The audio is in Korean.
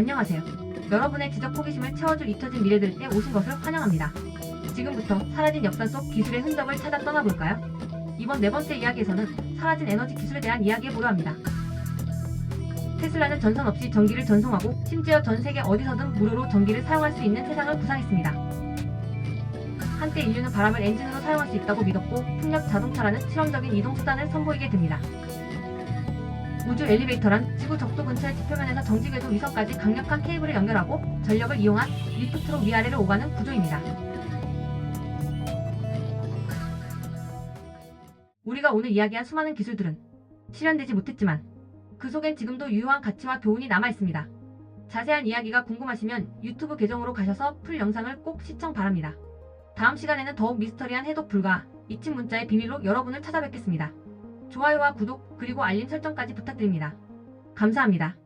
안녕하세요. 여러분의 지적 호기심을 채워줄 잊혀진 미래들에 오신 것을 환영합니다. 지금부터 사라진 역사 속 기술의 흔적을 찾아 떠나볼까요? 이번 네 번째 이야기에서는 사라진 에너지 기술에 대한 이야기해보려 합니다. 테슬라는 전선 없이 전기를 전송하고 심지어 전 세계 어디서든 무료로 전기를 사용할 수 있는 세상을 구상했습니다. 한때 인류는 바람을 엔진으로 사용할 수 있다고 믿었고 풍력 자동차라는 실용적인 이동 수단을 선보이게 됩니다. 우주 엘리베이터란 지구 적도 근처의 지표면에서 정지 궤도 위성까지 강력한 케이블을 연결하고 전력을 이용한 리프트로 위아래를 오가는 구조입니다. 우리가 오늘 이야기한 수많은 기술들은 실현되지 못했지만 그 속엔 지금도 유효한 가치와 교훈이 남아 있습니다. 자세한 이야기가 궁금하시면 유튜브 계정으로 가셔서 풀 영상을 꼭 시청 바랍니다. 다음 시간에는 더욱 미스터리한 해독 불가 잊힌 문자의 비밀로 여러분을 찾아뵙겠습니다. 좋아요와 구독 그리고 알림 설정까지 부탁드립니다. 감사합니다.